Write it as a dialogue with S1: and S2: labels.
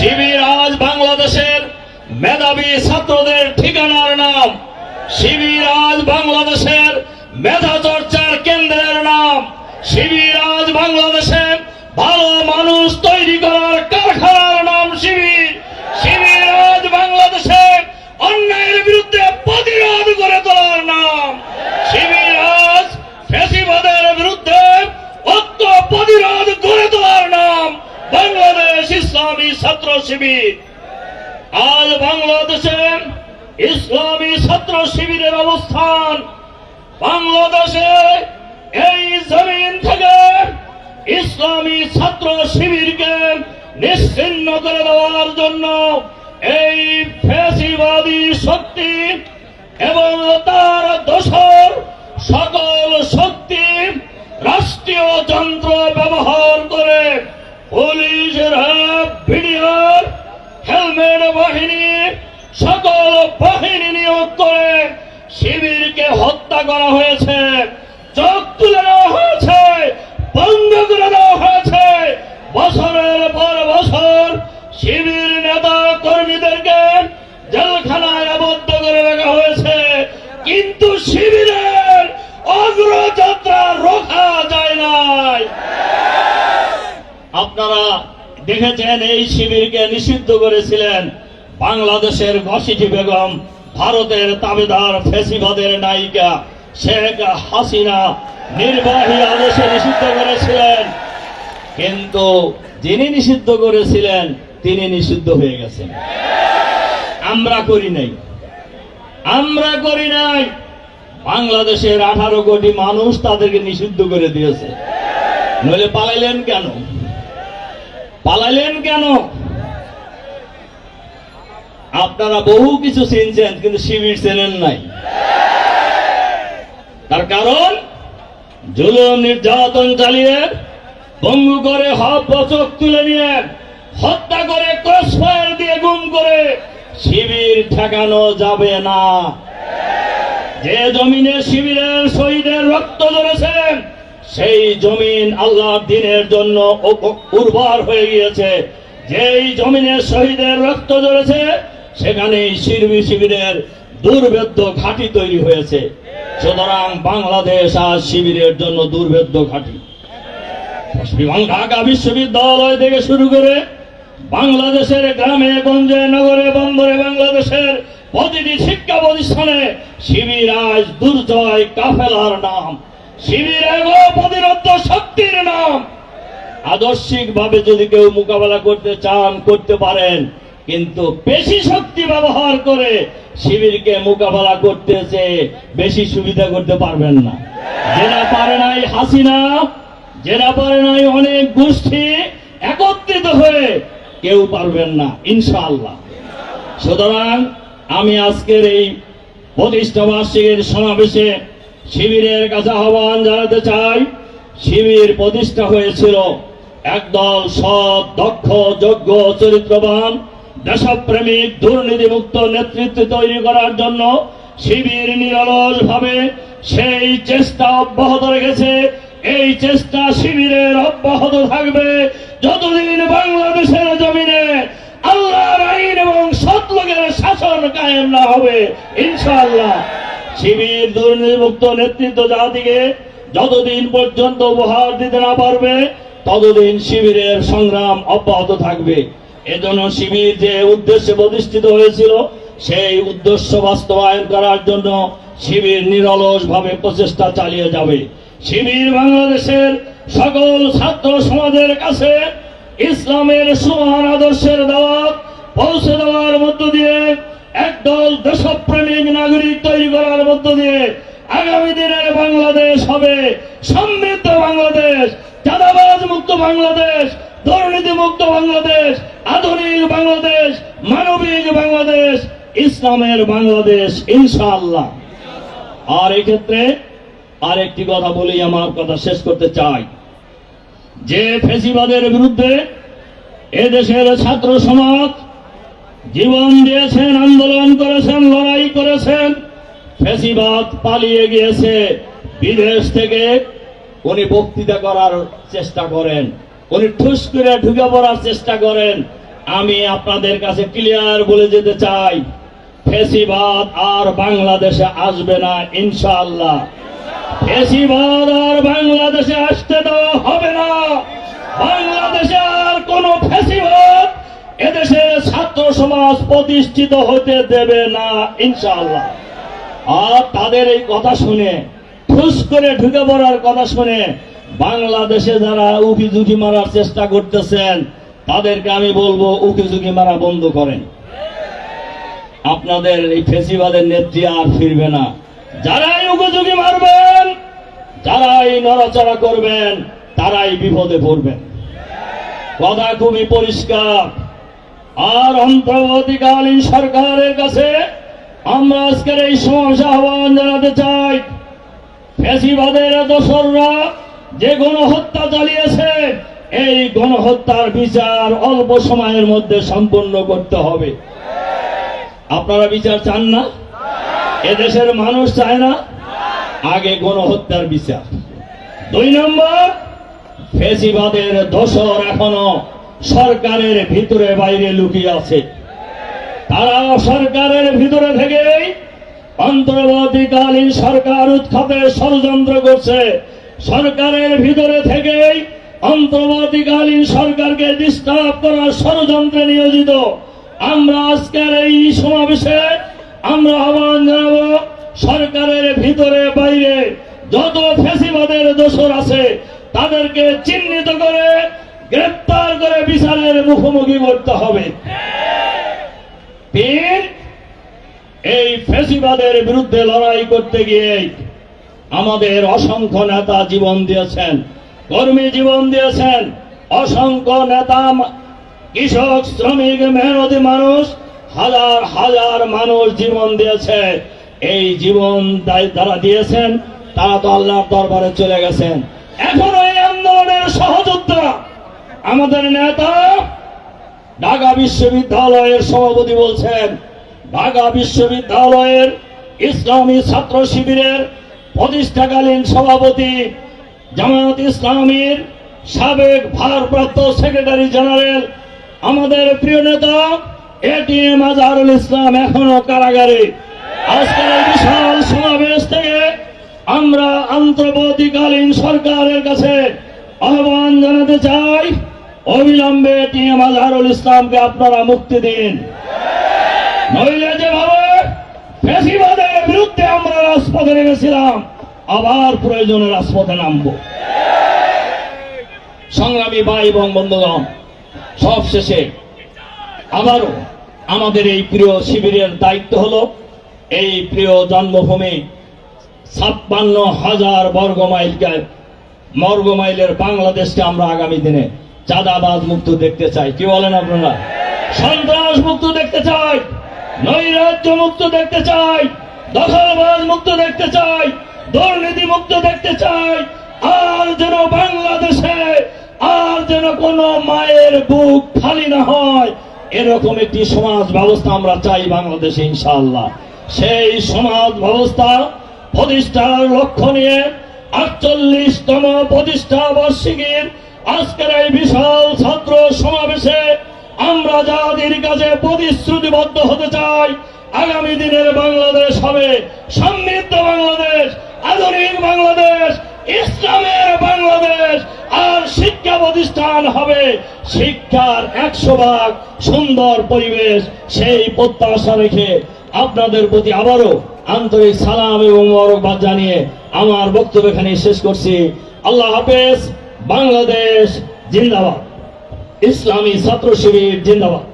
S1: শিবির আজ বাংলাদেশের মেধাবী ছাত্রদের ঠিকানার নাম। শিবির আজ বাংলাদেশের মেধা চর্চার কেন্দ্রের নাম। শিবির আজ বাংলাদেশের ভালো মানুষ তৈরি করার অবস্থান বাংলাদেশে এই জমিন থেকে ইসলামী ছাত্র শিবিরকে নিশ্চিন্ন করে দেওয়ার জন্য এই ফেসিবাদী শক্তি এবং তার দোষর সকল শক্তি রাষ্ট্রীয় যন্ত্র ব্যবহার করে হত্যা করা হয়েছে, চোখ তুলে দেওয়া হয়েছে বন্ধ করে দেওয়া হয়েছে। বছরের পর বছর শিবির নেতা কর্মীদেরকে জেলখানায় আবদ্ধ করে রাখা হয়েছে। কিন্তু শিবিরের অগ্রযাত্রা রোখা যায় নাই। আপনারা দেখেছেন, এই শিবিরকে নিষিদ্ধ করেছিলেন বাংলাদেশের ঘসিটি বেগম ভারতের তাবেদার ফেসিবাদের নায়িকা শেখ হাসিনা নির্বাহী আদেশে নিষিদ্ধ করেছিলেন। কিন্তু যিনি নিষিদ্ধ করেছিলেন, তিনি নিষিদ্ধ হয়ে গেছেন। আমরা করি নাই। আমরা করি নাই। বাংলাদেশের আঠারো কোটি মানুষ তাদেরকে নিষিদ্ধ করে দিয়েছে। নইলে পালাইলেন কেন? পালাইলেন কেন? আপনারা বহু কিছু চিনছেন, কিন্তু শিবির চেনেন নাই। তার কারণ, জুলুম নির্যাতন চালিয়ে বঙ্গু করে হক বচক তুলে নিয়ে হত্যা করে ক্রসফায়ার দিয়ে গুম করে শিবির ঠেকানো যাবে না। যে জমিনে শিবিরের শহীদের রক্ত ঝরেছে সেই জমিন আল্লাহর দিনের জন্য উর্বর হয়ে গিয়েছে। যেই জমিনে শহীদের রক্ত ঝরেছে সেখানেই শিরবি শিবিরের দুর্ভেদ্য ঘাঁটি তৈরি হয়েছে। সুতরাং বাংলাদেশ আজ শিবিরের জন্য দুর্ভেদ্য ঘাঁটি। ঢাকা বিশ্ববিদ্যালয় থেকে শুরু করে বাংলাদেশের গ্রামে, গঞ্জে, নগরে, বন্দরে বাংলাদেশের প্রতিটি শিক্ষা প্রতিষ্ঠানে শিবির আজ দুর্জয় কাফেলার নাম। শিবির প্রতিরোধ শক্তির নাম। আদর্শিক ভাবে যদি কেউ মোকাবেলা করতে চান, করতে পারেন। কিন্তু বেশি শক্তি ব্যবহার করে শিবিরকে মোকাবেলা করতেছে বেশি সুবিধা করতে পারবেন না। যেটা পারে নাই হাসিনা, যেটা পারে নাই অনেক গোষ্ঠী একত্রিত হয়ে কেউ পারবেন না, ইনশাআল্লাহ। সুতরাং আমি আজকের এই প্রতিষ্ঠা বার্ষিকীর সমাবেশে শিবিরের কাছে আহ্বান জানাতে চাই। শিবির প্রতিষ্ঠা হয়েছিল একদল সৎ, দক্ষ, যোগ্য, চরিত্রবান দেশপ্রেমিক, দুর্নীতিমুক্ত নেতৃত্ব তৈরি করার জন্য শিবির নিরলস ভাবে সেই চেষ্টা অব্যাহত রেখেছে। এই চেষ্টা শিবিরের অব্যাহত থাকবে যতদিন বাংলাদেশের জমিনে আল্লাহর আইন এবং সৎলোকের শাসন কায়েম না হবে, ইনশাআল্লাহ। শিবির দুর্নীতিমুক্ত নেতৃত্ব জাতিকে যতদিন পর্যন্ত উপহার দিতে না পারবে, ততদিন শিবিরের সংগ্রাম অব্যাহত থাকবে। এজন্য শিবির যে উদ্দেশ্যে প্রতিষ্ঠিত হয়েছিল, সেই উদ্দেশ্য বাস্তবায়ন করার জন্য শিবির নিরলস ভাবে প্রচেষ্টা চালিয়ে যাবে। শিবির বাংলাদেশের সকল ছাত্র সমাজের কাছে ইসলামের সমান আদর্শের দাওয়াত পৌঁছে দেওয়ার মধ্য দিয়ে একদল দেশপ্রেমিক নাগরিক তৈরি করার মধ্য দিয়ে আগামী দিনের বাংলাদেশ হবে সমৃদ্ধ বাংলাদেশ, চাঁদাবাজ মুক্ত বাংলাদেশ দুর্নীতি মুক্ত বাংলাদেশ, আধুনিক বাংলাদেশ, মানবিক বাংলাদেশ, ইসলামের বাংলাদেশ, ইনশাআল্লাহ। আর এক্ষেত্রে আর একটি কথা বলি, আমার কথা শেষ করতে চাই। যে ফেসিবাদের বিরুদ্ধে এদেশের ছাত্র সমাজ জীবন দিয়েছেন, আন্দোলন করেছেন, লড়াই করেছেন, ফেসিবাদ পালিয়ে গিয়েছে। বিদেশ থেকে উনি বক্তৃতা করার চেষ্টা করেন। উনি ঠুস করে ঢুকে পড়ার চেষ্টা করেন। আমি আপনাদের কাছে ক্লিয়ার বলে যেতে চাই, ফেসিবাদ আর বাংলাদেশে আসবে না, ইনশাআল্লাহ। ফেসিবাদ আর বাংলাদেশে আসতে দেওয়া হবে না। বাংলাদেশে আর কোন ফেসিবাদ এদেশে ছাত্র সমাজ প্রতিষ্ঠিত হতে দেবে না, ইনশাআল্লাহ। আর তাদের এই কথা শুনে, ঠুস করে ঢুকে পড়ার কথা শুনে বাংলাদেশে যারা উকি ঝুঁকি মারার চেষ্টা করতেছেন, তাদেরকে আমি বলব উকি ঝুঁকি মারা বন্ধ করেন। আপনাদের এই ফেসিবাদের নেত্রী আর ফিরবে না। যারাই ঝুঁকি মারবেন, যারাই নড়াচড়া করবেন, তারাই বিপদে পড়বেন। কথা খুবই পরিষ্কার। আর অন্তর্বর্তীকালীন সরকারের কাছে আমরা আজকের এই সমাবেশে আহ্বান জানাতে চাই, ফেসিবাদের দোসররা যে গণহত্যা চালিয়েছে, এই গণহত্যার বিচার অল্প সময়ের মধ্যে সম্পন্ন করতে হবে। আপনারা বিচার চান না? এদেশের মানুষ চায় না? আগে গণহত্যার বিচার। দুই নম্বর, ফেসিবাদের দোসর এখনও সরকারের ভিতরে বাইরে লুকিয়ে আছে। তারা সরকারের ভিতরে থেকেই অন্তর্বর্তীকালীন সরকার উৎখাতে ষড়যন্ত্র করছে। সরকারের ভিতরে থেকেই অন্তর্বর্তীকালীন সরকারকে ডিস্টার্ব করার ষড়যন্ত্রে নিয়োজিত। আমরা আজকের এই সমাবেশে আমরা আহ্বান জানাব সরকারের ভিতরে, বাইরে যত ফেসিবাদের দোষর আছে, তাদেরকে চিহ্নিত করে, গ্রেপ্তার করে বিচারের মুখোমুখি করতে হবে। এই ফেসিবাদের বিরুদ্ধে লড়াই করতে গিয়ে আমাদের অসংখ্য নেতা জীবন দিয়েছেন, কর্মী জীবন দিয়েছেন, অসংখ্য নেতা কৃষক, শ্রমিক, মেহনতি মানুষ, হাজার হাজার মানুষ জীবন দিয়েছে। এই জীবন যারা দিয়েছেন, তারা তো আল্লাহর দরবারে চলে গেছেন। এখন এই আন্দোলনের সহযোদ্ধা আমাদের নেতা ঢাকা বিশ্ববিদ্যালয়ের সভাপতি বলছেন, ঢাকা বিশ্ববিদ্যালয়ের ইসলামী ছাত্র শিবিরের প্রতিষ্ঠাকালীন সভাপতি জামায়াত ইসলামীর সাবেক ভারপ্রাপ্ত সেক্রেটারি জেনারেল, আমাদের প্রিয় নেতা এটিএম আজহারুল ইসলাম এখনও কারাগারে। আজকের বিশাল সমাবেশ থেকে আমরা অন্তর্বর্তীকালীন সরকারের কাছে আহ্বান জানাতে চাই, অবিলম্বে টিএম আজহারুল ইসলামকে আপনারা মুক্তি দিন। নইলে যেভাবে আমরা রাজপথে নেমেছিলাম, আবার প্রয়োজনে রাজপথে নামব। সংগ্রামী ভাই এবং বন্ধুগণ, সব শেষে আবারও আমাদের এই প্রিয় শিবিরের দায়িত্ব হলো, এই প্রিয় জন্মভূমি ছাপ্পান্ন হাজার বর্গ মাইলকে বর্গ মাইলের বাংলাদেশকে আমরা আগামী দিনে চাঁদাবাজ মুক্ত দেখতে চাই। কি বলেন আপনারা? সন্ত্রাস মুক্ত দেখতে চাই, নৈরাজ্য মুক্ত দেখতে চাই দখলবাজ মুক্ত দেখতে চাই, দুর্নীতি মুক্ত দেখতে চাই, আর যেন বাংলাদেশে, আর যেন কোনো মায়ের বুক খালি না হয়, এরকম একটি সমাজ ব্যবস্থা আমরা চাই বাংলাদেশে, ইনশাআল্লাহ। সেই সমাজ ব্যবস্থা প্রতিষ্ঠার লক্ষ্য নিয়ে আটচল্লিশতম প্রতিষ্ঠা বার্ষিকীর আজকের এই বিশাল ছাত্র সমাবেশে আমরা যাদের কাছে প্রতিশ্রুতিবদ্ধ হতে চাই। আগামী দিনের বাংলাদেশ হবে সমৃদ্ধ বাংলাদেশ, আধুনিক বাংলাদেশ, ইসলামের বাংলাদেশ, আর শিক্ষা প্রতিষ্ঠান হবে শিক্ষার একশো ভাগ সুন্দর পরিবেশ সেই প্রত্যাশা রেখে আপনাদের প্রতি আবারও আন্তরিক সালাম এবং মরকবাদ জানিয়ে আমার বক্তব্য এখানে শেষ করছি। আল্লাহ হাফেজ, বাংলাদেশ জিন্দাবাদ। ইসলামী ছাত্র শিবির জিন্দাবাদ।